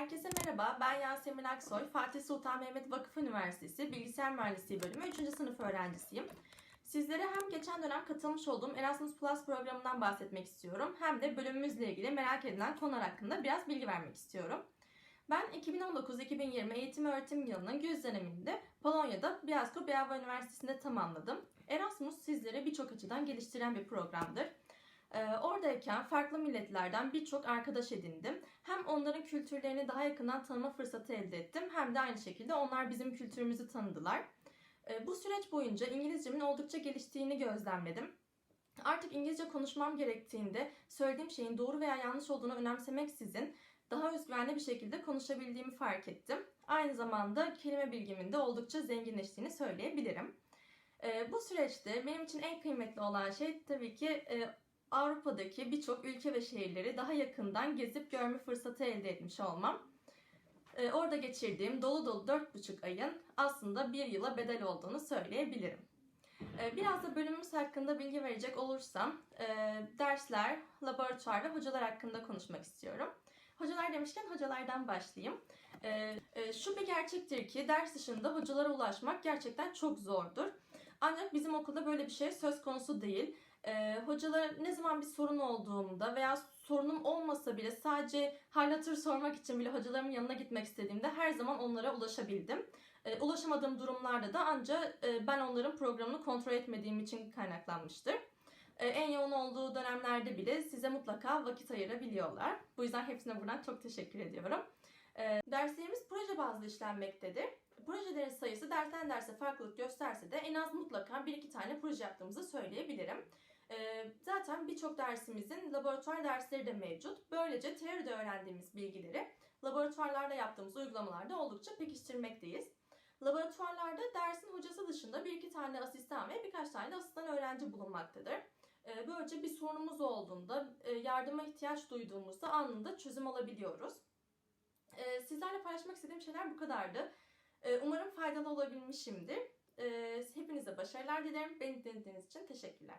Herkese merhaba, ben Yasemin Aksoy. Fatih Sultan Mehmet Vakıf Üniversitesi Bilgisayar Mühendisliği Bölümü 3. sınıf öğrencisiyim. Sizlere hem geçen dönem katılmış olduğum Erasmus Plus programından bahsetmek istiyorum, hem de bölümümüzle ilgili merak edilen konular hakkında biraz bilgi vermek istiyorum. Ben 2019-2020 eğitim öğretim yılının güz döneminde Polonya'da Białystok Biała Üniversitesi'nde tamamladım. Erasmus sizleri birçok açıdan geliştiren bir programdır. Ee, oradayken farklı milletlerden birçok arkadaş edindim. Hem onların kültürlerini daha yakından tanıma fırsatı elde ettim hem de aynı şekilde onlar bizim kültürümüzü tanıdılar. Ee, bu süreç boyunca İngilizcemin oldukça geliştiğini gözlemledim. Artık İngilizce konuşmam gerektiğinde söylediğim şeyin doğru veya yanlış olduğunu önemsemeksizin daha özgüvenli bir şekilde konuşabildiğimi fark ettim. Aynı zamanda kelime bilgimin de oldukça zenginleştiğini söyleyebilirim. Ee, bu süreçte benim için en kıymetli olan şey tabii ki e, Avrupa'daki birçok ülke ve şehirleri daha yakından gezip görme fırsatı elde etmiş olmam. Ee, orada geçirdiğim dolu dolu 4,5 ayın aslında bir yıla bedel olduğunu söyleyebilirim. Ee, biraz da bölümümüz hakkında bilgi verecek olursam, e, dersler, laboratuvar ve hocalar hakkında konuşmak istiyorum. Hocalar demişken hocalardan başlayayım. Ee, e, şu bir gerçektir ki ders dışında hocalara ulaşmak gerçekten çok zordur. Ancak bizim okulda böyle bir şey söz konusu değil. Ee, hocalara ne zaman bir sorun olduğumda veya sorunum olmasa bile sadece hal hatır sormak için bile hocalarımın yanına gitmek istediğimde her zaman onlara ulaşabildim. Ee, ulaşamadığım durumlarda da ancak e, ben onların programını kontrol etmediğim için kaynaklanmıştır. Ee, en yoğun olduğu dönemlerde bile size mutlaka vakit ayırabiliyorlar. Bu yüzden hepsine buradan çok teşekkür ediyorum. Ee, derslerimiz proje bazlı işlenmektedir. Projelerin sayısı dersten derse farklılık gösterse de en az mutlaka bir iki tane proje yaptığımızı söyleyebilirim. Ee, zaten birçok dersimizin laboratuvar dersleri de mevcut. Böylece teoride öğrendiğimiz bilgileri laboratuvarlarda yaptığımız uygulamalarda oldukça pekiştirmekteyiz. Laboratuvarlarda dersin hocası dışında bir iki tane asistan ve birkaç tane de asistan öğrenci bulunmaktadır. Ee, Böylece bir sorunumuz olduğunda, e, yardıma ihtiyaç duyduğumuzda anında çözüm alabiliyoruz. Ee, Sizlerle paylaşmak istediğim şeyler bu kadardı. Umarım faydalı olabilmişimdir. Hepinize başarılar dilerim. Beni dinlediğiniz için teşekkürler.